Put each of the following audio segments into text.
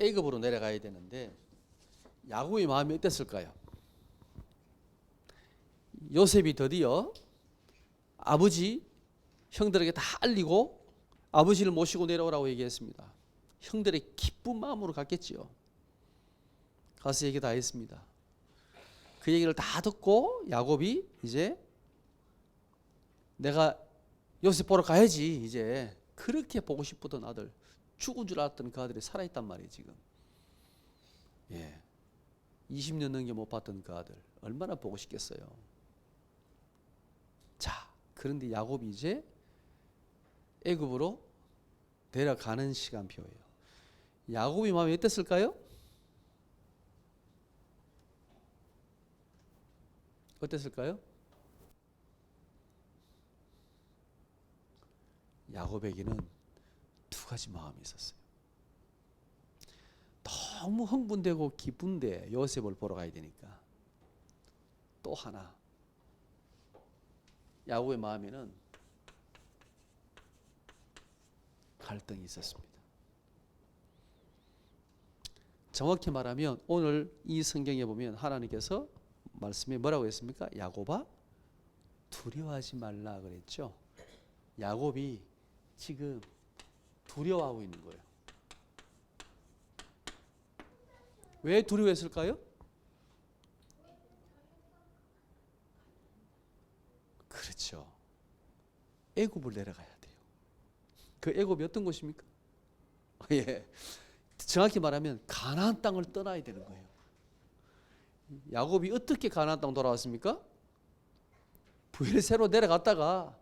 A급으로 내려가야 되는데 야곱의 마음이 어땠을까요? 요셉이 드디어 아버지 형들에게 다 알리고 아버지를 모시고 내려오라고 얘기했습니다. 형들의 기쁜 마음으로 갔겠지요. 가서 얘기 다 했습니다. 그 얘기를 다 듣고 야곱이 이제 내가 요셉 보러 가야지 이제 그렇게 보고 싶었던 아들 죽은 줄 알았던 그 아들이 살아있단 말이에요 지금. 예. 20년 넘게 못 봤던 그 아들. 얼마나 보고 싶겠어요. 자 그런데 야곱이 이제 애굽으로 내려가는 시간표예요. 야곱이 마음이 어땠을까요? 어땠을까요? 야곱에게는 두 가지 마음이 있었어요. 너무 흥분되고 기쁜데 요셉을 보러 가야 되니까 또 하나 야곱의 마음에는 갈등이 있었습니다. 정확히 말하면 오늘 이 성경에 보면 하나님께서 말씀에 뭐라고 했습니까? 야곱아 두려워하지 말라 그랬죠. 야곱이 지금 두려워하고 있는 거예요. 왜 두려워했을까요? 그렇죠. 애굽을 내려가야 돼요. 그 애굽이 어떤 곳입니까? 예. 정확히 말하면 가나안 땅을 떠나야 되는 거예요. 야곱이 어떻게 가나안 땅 돌아왔습니까? 부엘세로 내려갔다가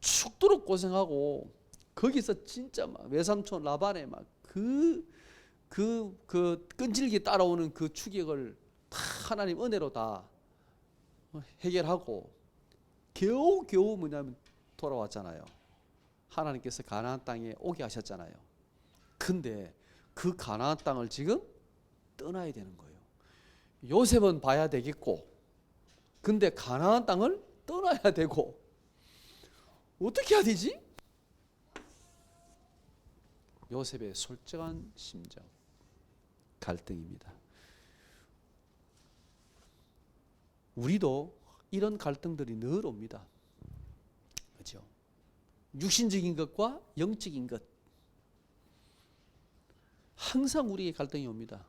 죽도록 고생하고 거기서 진짜 막 외삼촌 라반의 막 그 그, 그 끈질기 따라오는 그 추격을 다 하나님 은혜로 다 해결하고 겨우 겨우 뭐냐면 돌아왔잖아요. 하나님께서 가나안 땅에 오게 하셨잖아요. 근데 그 가나안 땅을 지금 떠나야 되는 거예요. 요셉은 봐야 되겠고 근데 가나안 땅을 떠나야 되고 어떻게 해야 되지? 요셉의 솔직한 심정 갈등입니다. 우리도 이런 갈등들이 늘 옵니다. 그렇죠? 육신적인 것과 영적인 것 항상 우리의 갈등이 옵니다.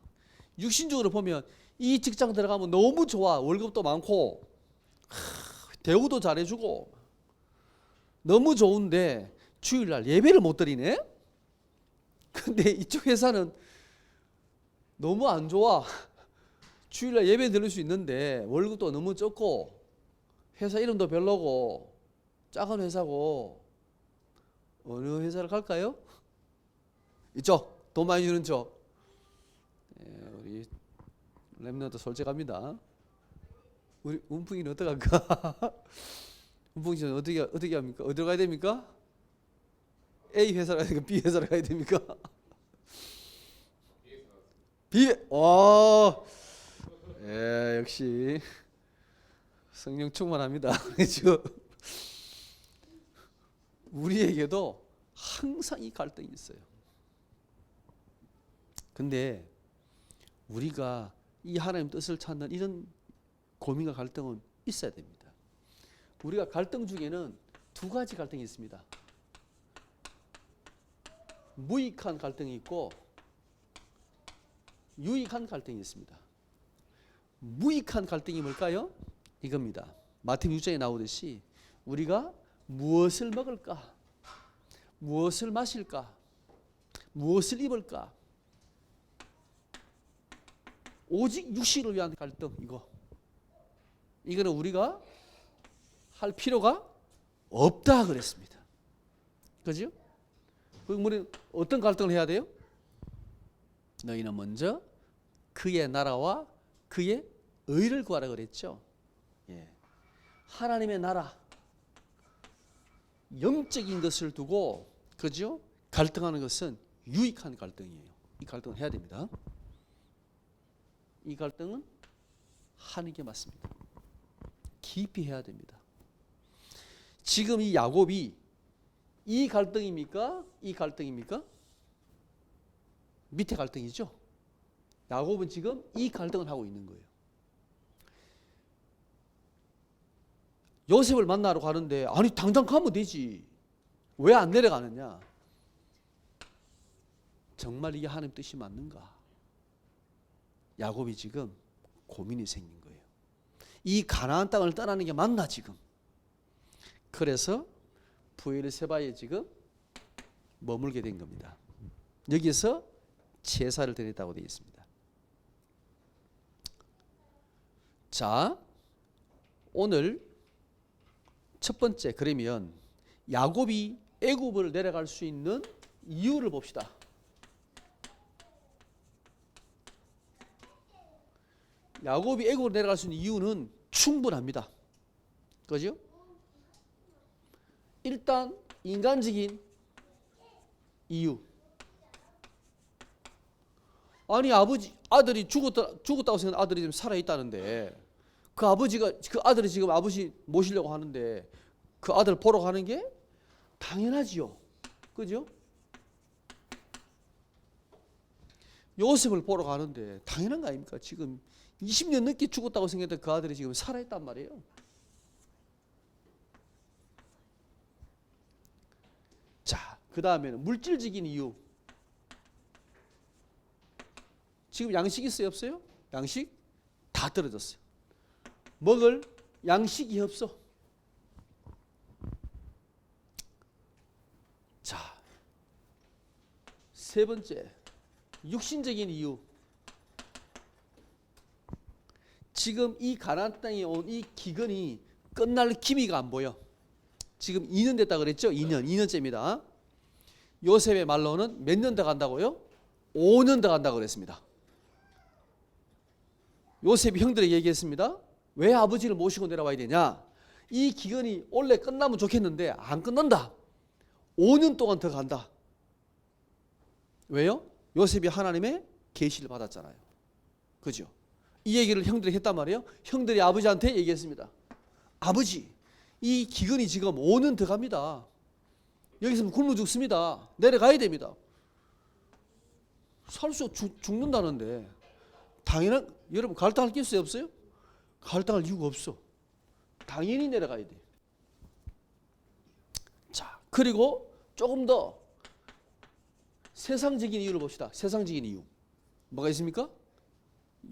육신적으로 보면 이 직장 들어가면 너무 좋아 월급도 많고 하, 대우도 잘해주고 너무 좋은데 주일날 예배를 못 드리네. 근데 이쪽 회사는 너무 안 좋아. 주일날 예배 드릴 수 있는데 월급도 너무 적고 회사 이름도 별로고 작은 회사고 어느 회사를 갈까요? 이쪽 돈 많이 주는 쪽. 예, 우리 랩너도 솔직합니다. 우리 운풍이는 어떡할까? 운풍이 는 어떻게 어떻게 합니까? 어디로 가야 됩니까? A 회사로 가야 됩니까? B 회사로 가야 됩니까? B 와, 예 역시 성령 충만합니다. 지금 우리에게도 항상 이 갈등이 있어요. 근데 우리가 이 하나님 뜻을 찾는 이런 고민과 갈등은 있어야 됩니다. 우리가 갈등 중에는 두 가지 갈등이 있습니다. 무익한 갈등이 있고 유익한 갈등이 있습니다. 무익한 갈등이 뭘까요? 이겁니다. 마태복 6장에 나오듯이 우리가 무엇을 먹을까? 무엇을 마실까? 무엇을 입을까? 오직 육신을 위한 갈등 이거. 이거는 우리가 할 필요가 없다 그랬습니다. 그죠? 우리 어떤 갈등을 해야 돼요? 너희는 먼저 그의 나라와 그의 의를 구하라 그랬죠. 예. 하나님의 나라 영적인 것을 두고 그죠? 갈등하는 것은 유익한 갈등이에요. 이 갈등을 해야 됩니다. 이 갈등은 하는 게 맞습니다. 깊이 해야 됩니다. 지금 이 야곱이 이 갈등입니까? 이 갈등입니까? 밑에 갈등이죠. 야곱은 지금 이 갈등을 하고 있는 거예요. 요셉을 만나러 가는데 아니 당장 가면 되지. 왜 안 내려가느냐? 정말 이게 하나님 뜻이 맞는가? 야곱이 지금 고민이 생긴 거예요. 이 가나안 땅을 떠나는 게 맞나 지금? 그래서 부엘세바에 지금 머물게 된 겁니다. 여기서 제사를 드렸다고 되어 있습니다. 자, 오늘 첫 번째 그러면 야곱이 애굽을 내려갈 수 있는 이유를 봅시다. 야곱이 애굽으로 내려갈 수 있는 이유는 충분합니다. 그죠? 일단 인간적인 이유. 아니 아버지 아들이 죽었다 죽었다고 생각 아들이 지금 살아 있다는데 그 아버지가 그 아들이 지금 아버지 모시려고 하는데 그 아들 보러 가는 게 당연하지요. 그죠? 요셉을 보러 가는데 당연한 거 아닙니까? 지금 20년 늦게 죽었다고 생각했던 그 아들이 지금 살아 있단 말이에요. 자, 그 다음에는 물질적인 이유. 지금 양식 있어요, 없어요? 양식 다 떨어졌어요. 먹을 양식이 없어. 자, 세 번째, 육신적인 이유. 지금 이 가나안 땅에 온 이 기근이 끝날 기미가 안 보여. 지금 2년 됐다 그랬죠? 2년, 2년째입니다. 요셉의 말로는 몇 년 더 간다고요? 5년 더 간다고 그랬습니다. 요셉이 형들에게 얘기했습니다. 왜 아버지를 모시고 내려와야 되냐? 이 기근이 원래 끝나면 좋겠는데 안 끝난다. 5년 동안 더 간다. 왜요? 요셉이 하나님의 계시를 받았잖아요. 그죠? 이 얘기를 형들이 했단 말이에요. 형들이 아버지한테 얘기했습니다. 아버지, 이 기근이 지금 5년 더 갑니다. 여기서 굶어 죽습니다. 내려가야 됩니다. 살수 죽는다는데 당연한 여러분 갈등할 게 있어요 없어요? 갈등할 이유가 없어. 당연히 내려가야 돼. 자 그리고 조금 더 세상적인 이유를 봅시다. 세상적인 이유 뭐가 있습니까?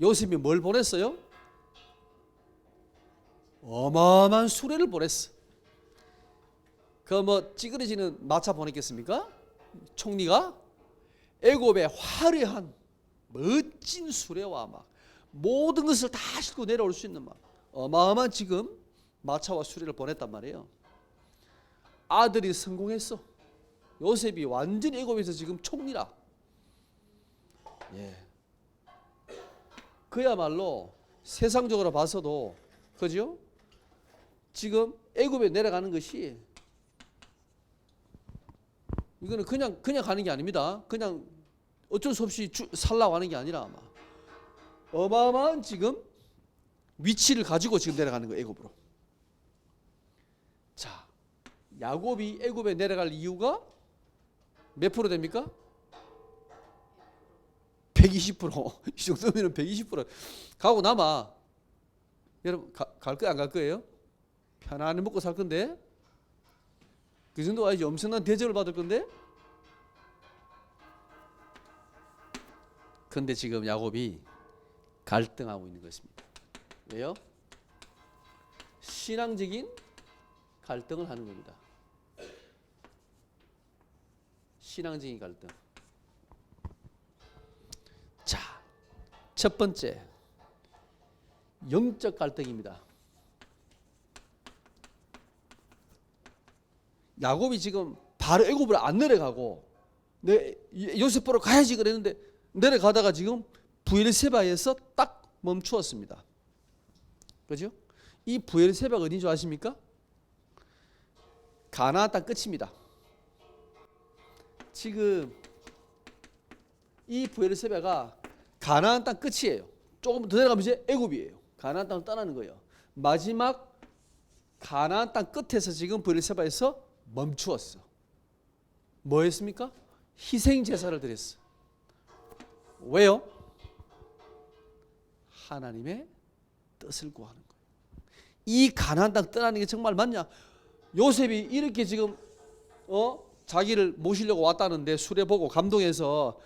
요셉이 뭘 보냈어요? 어마어마한 수레를 보냈어. 그 뭐 찌그러지는 마차 보냈겠습니까? 총리가 애굽의 화려한 멋진 수레와 막 모든 것을 다 싣고 내려올 수 있는 막 어마어마한 지금 마차와 수레를 보냈단 말이에요. 아들이 성공했어. 요셉이 완전히 애굽에서 지금 총리라. 예. 그야말로 세상적으로 봐서도 그죠? 지금 애굽에 내려가는 것이 이거는 그냥 그냥 가는 게 아닙니다. 그냥 어쩔 수 없이 주, 살라고 하는 게 아니라 아마 어마어마한 지금 위치를 가지고 지금 내려가는 거예요 애굽으로. 자, 야곱이 애굽에 내려갈 이유가 몇 프로 됩니까? 120%. 이 정도면 120% 가고 남아. 여러분 갈 거야 안갈 거예요? 편안히 먹고 살 건데 그 정도 아니지 엄청난 대접을 받을 건데 근데 지금 야곱이 갈등하고 있는 것입니다. 왜요? 신앙적인 갈등을 하는 겁니다. 신앙적인 갈등. 자, 첫 번째 영적 갈등입니다. 야곱이 지금 바로 애굽을 안 내려가고 내 요셉 보러 가야지 그랬는데 내려가다가 지금 부엘세바에서 딱 멈추었습니다. 그죠? 이 부엘세바가 줄 아십니까? 가나안 땅 끝입니다. 지금 이 부엘세바가 가나안 땅 끝이에요. 조금 더 내려가면 이제 애굽이에요. 가나안 땅을 떠나는 거예요. 마지막 가나안 땅 끝에서 지금 부엘세바에서 멈추었어. 뭐 했습니까? 희생 제사를 드렸어. 왜요? 하나님의 뜻을 구하는 거예요. 이 가나안 땅 떠나는 게 정말 맞냐? 요셉이 이렇게 지금 어 자기를 모시려고 왔다는데 술에 보고 감동해서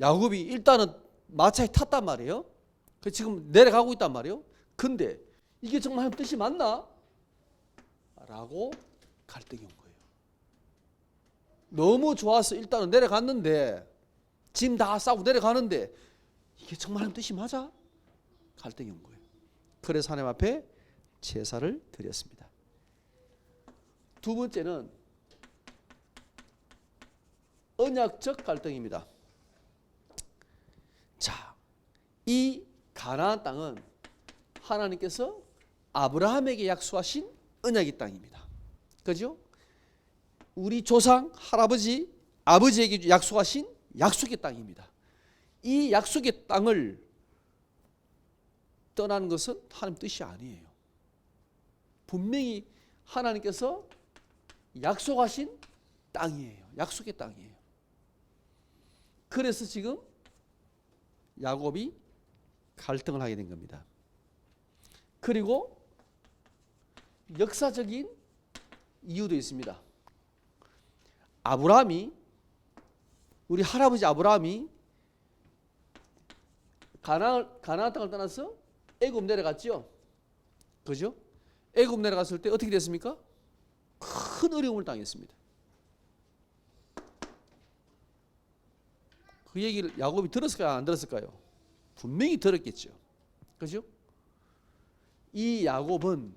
야곱이 일단은 마차에 탔단 말이에요. 그 지금 내려가고 있단 말이에요. 근데 이게 정말 뜻이 맞나? 라고 갈등이 온 거예요. 너무 좋아서 일단은 내려갔는데 짐 다 싸고 내려가는데 이게 정말 하나님 뜻이 맞아? 갈등이 온 거예요. 그래서 하나님 앞에 제사를 드렸습니다. 두 번째는 언약적 갈등입니다. 자, 이 가나안 땅은 하나님께서 아브라함에게 약속하신 언약의 땅입니다. 그죠? 우리 조상 할아버지 아버지에게 약속하신 약속의 땅입니다. 이 약속의 땅을 떠나는 것은 하나님 뜻이 아니에요. 분명히 하나님께서 약속하신 땅이에요. 약속의 땅이에요. 그래서 지금 야곱이 갈등을 하게 된 겁니다. 그리고 역사적인 이유도 있습니다. 아브라함이 우리 할아버지 아브라함이 가나안 가나안 땅을 떠나서 애굽 내려갔죠. 그죠? 애굽 내려갔을 때 어떻게 됐습니까? 큰 어려움을 당했습니다. 그 얘기를 야곱이 들었을까요? 안 들었을까요? 분명히 들었겠죠. 그죠? 이 야곱은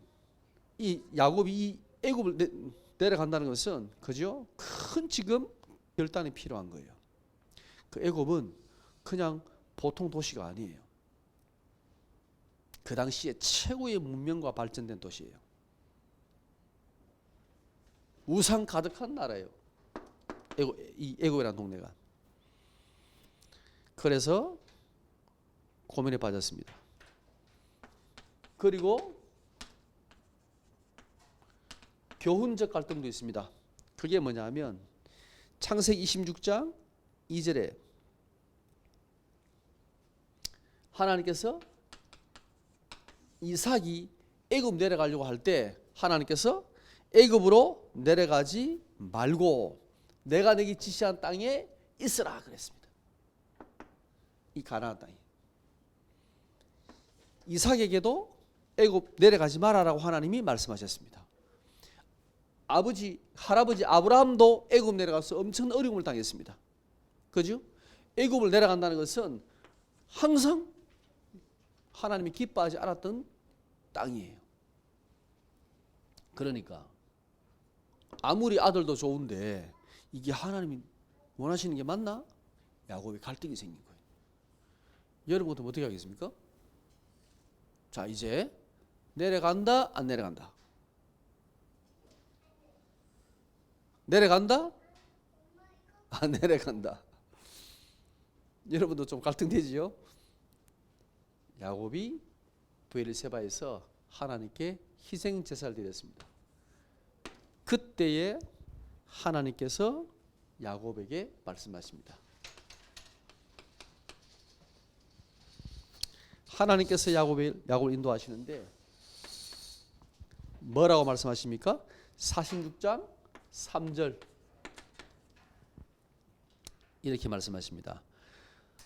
이 야곱이 이 애굽을 내, 내려간다는 것은 그죠? 큰 지금 결단이 필요한 거예요. 그 애굽은 그냥 보통 도시가 아니에요. 그 당시에 최고의 문명과 발전된 도시예요. 우상 가득한 나라예요. 애굽, 이 애굽이라는 동네가. 그래서 고민에 빠졌습니다. 그리고 교훈적 갈등도 있습니다. 그게 뭐냐면 창세기 26장 2절에 하나님께서 이삭이 애굽 내려가려고 할 때 하나님께서 애굽으로 내려가지 말고 내가 내게 지시한 땅에 있으라 그랬습니다. 이 가나안 땅에 이삭에게도 애굽 내려가지 말아라고 하나님이 말씀하셨습니다. 아버지 할아버지 아브라함도 애굽 내려가서 엄청 어려움을 당했습니다. 그죠? 애굽을 내려간다는 것은 항상 하나님이 기뻐하지 않았던 땅이에요. 그러니까 아무리 아들도 좋은데 이게 하나님이 원하시는 게 맞나? 야곱이 갈등이 생긴 거예요. 여러분도 어떻게 하겠습니까? 자 이제 내려간다 안 내려간다 내려간다 안 내려간다 여러분도 좀 갈등되지요 야곱이 브엘세바에서 하나님께 희생 제사를 드렸습니다 그때에 하나님께서 야곱에게 말씀하십니다 하나님께서 야곱을 야곱을 인도하시는데 뭐라고 말씀하십니까? 46장 3절 이렇게 말씀하십니다.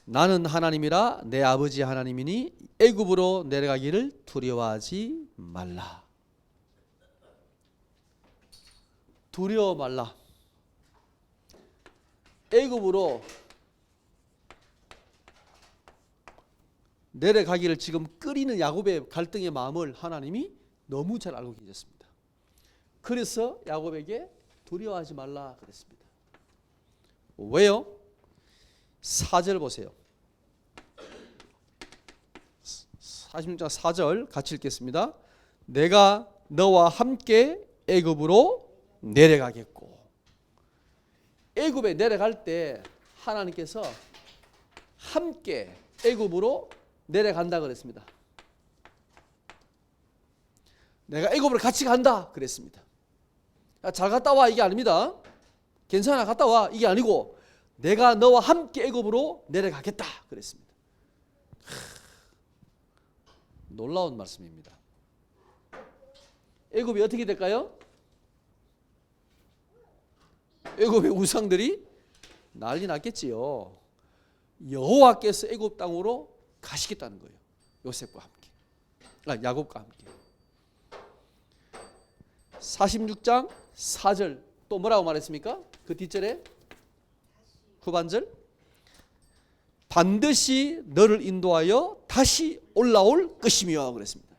나는 하나님이라 내 아버지 하나님이니 애굽으로 내려가기를 두려워하지 말라. 두려워 말라. 애굽으로 내려가기를 지금 끓이는 야곱의 갈등의 마음을 하나님이 너무 잘 알고 계셨습니다. 그래서 야곱에게 두려워하지 말라 그랬습니다. 왜요? 4절 보세요. 46장 4절 같이 읽겠습니다. 내가 너와 함께 애굽으로 내려가겠고 애굽에 내려갈 때 하나님께서 함께 애굽으로 내려간다 그랬습니다. 내가 애굽으로 같이 간다 그랬습니다. 야, 잘 갔다 와 이게 아닙니다. 괜찮아 갔다 와 이게 아니고 내가 너와 함께 애굽으로 내려가겠다 그랬습니다. 하, 놀라운 말씀입니다. 애굽이 어떻게 될까요? 애굽의 우상들이 난리 났겠지요. 여호와께서 애굽 땅으로 가시겠다는 거예요. 요셉과 함께. 아, 야곱과 함께. 46장 4절 또 뭐라고 말했습니까? 그 뒷절에 후반절 반드시 너를 인도하여 다시 올라올 것이며 그랬습니다.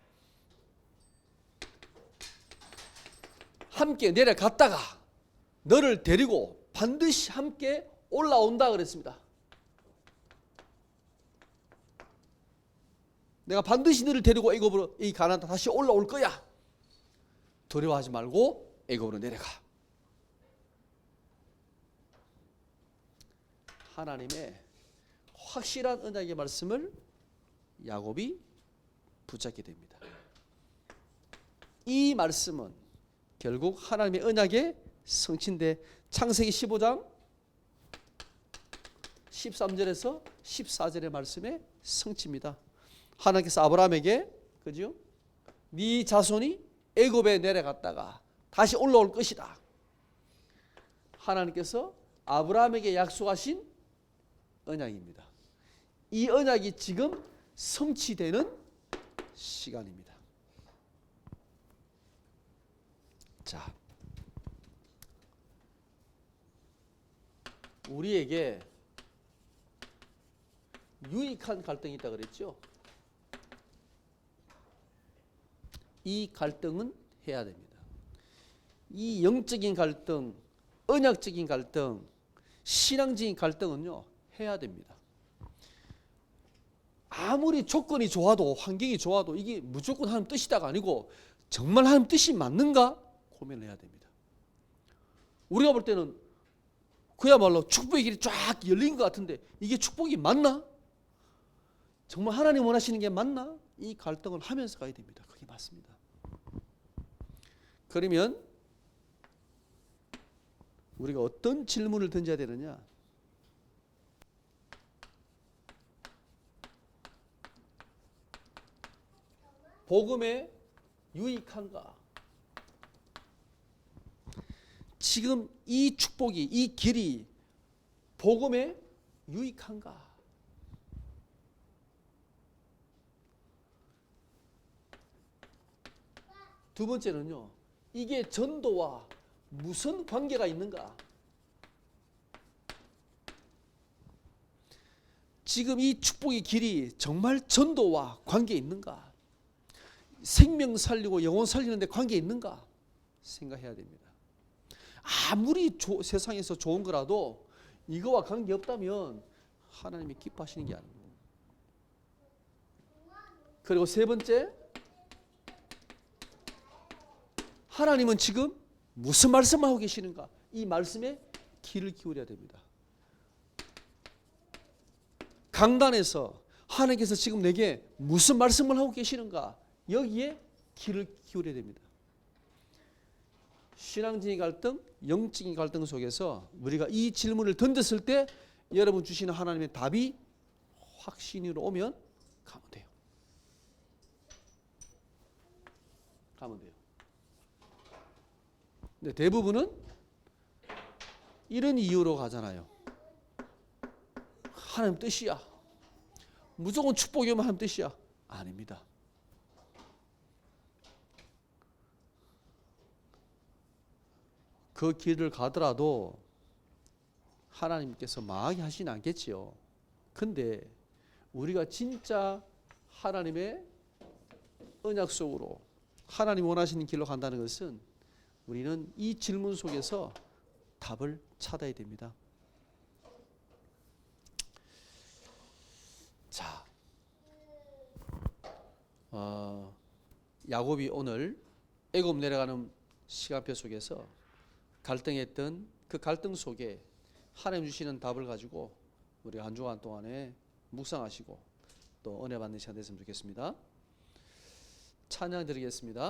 함께 내려갔다가 너를 데리고 반드시 함께 올라온다 그랬습니다. 내가 반드시 너를 데리고 애굽으로 이 가나안 땅 다시 올라올 거야. 두려워하지 말고 애굽으로 내려가. 하나님의 확실한 언약의 말씀을 야곱이 붙잡게 됩니다. 이 말씀은 결국 하나님의 언약의 성취인데 창세기 15장 13절에서 14절의 말씀의 성취입니다. 하나님께서 아브라함에게 그죠? 네 자손이 애굽에 내려갔다가 다시 올라올 것이다. 하나님께서 아브라함에게 약속하신 언약입니다. 이 언약이 지금 성취되는 시간입니다. 자, 우리에게 유익한 갈등이 있다 그랬죠? 이 갈등은 해야 됩니다. 이 영적인 갈등, 언약적인 갈등, 신앙적인 갈등은요 해야 됩니다. 아무리 조건이 좋아도 환경이 좋아도 이게 무조건 하나님 뜻이다가 아니고 정말 하나님 뜻이 맞는가 고민을 해야 됩니다. 우리가 볼 때는 그야말로 축복의 길이 쫙 열린 것 같은데 이게 축복이 맞나? 정말 하나님 원하시는 게 맞나? 이 갈등을 하면서 가야 됩니다. 그게 맞습니다. 그러면 우리가 어떤 질문을 던져야 되느냐? 복음에 유익한가? 지금 이 축복이 이 길이 복음에 유익한가? 두 번째는요. 이게 전도와 무슨 관계가 있는가? 지금 이 축복의 길이 정말 전도와 관계 있는가? 생명 살리고 영혼 살리는데 관계 있는가? 생각해야 됩니다. 아무리 조, 세상에서 좋은 거라도 이거와 관계 없다면 하나님이 기뻐하시는 게 아닙니다. 그리고 세 번째, 하나님은 지금 무슨 말씀을 하고 계시는가? 이 말씀에 귀를 기울여야 됩니다. 강단에서 하나님께서 지금 내게 무슨 말씀을 하고 계시는가? 여기에 귀를 기울여야 됩니다. 신앙적인 갈등, 영적인 갈등 속에서 우리가 이 질문을 던졌을 때 여러분 주시는 하나님의 답이 확신으로 오면 가면 돼요. 가면 돼요. 근데 대부분은 이런 이유로 가잖아요. 하나님 뜻이야. 무조건 축복이 오면 하나님 뜻이야. 아닙니다. 그 길을 가더라도 하나님께서 망하게 하시진 않겠지요. 근데 우리가 진짜 하나님의 언약 속으로 하나님 원하시는 길로 간다는 것은 우리는 이 질문 속에서 답을 찾아야 됩니다. 자, 어, 야곱이 오늘 애굽 내려가는 시간표 속에서 갈등했던 그 갈등 속에 하나님 주시는 답을 가지고 우리 한 주간 동안에 묵상하시고 또 은혜 받는 시간 됐으면 좋겠습니다. 찬양 드리겠습니다.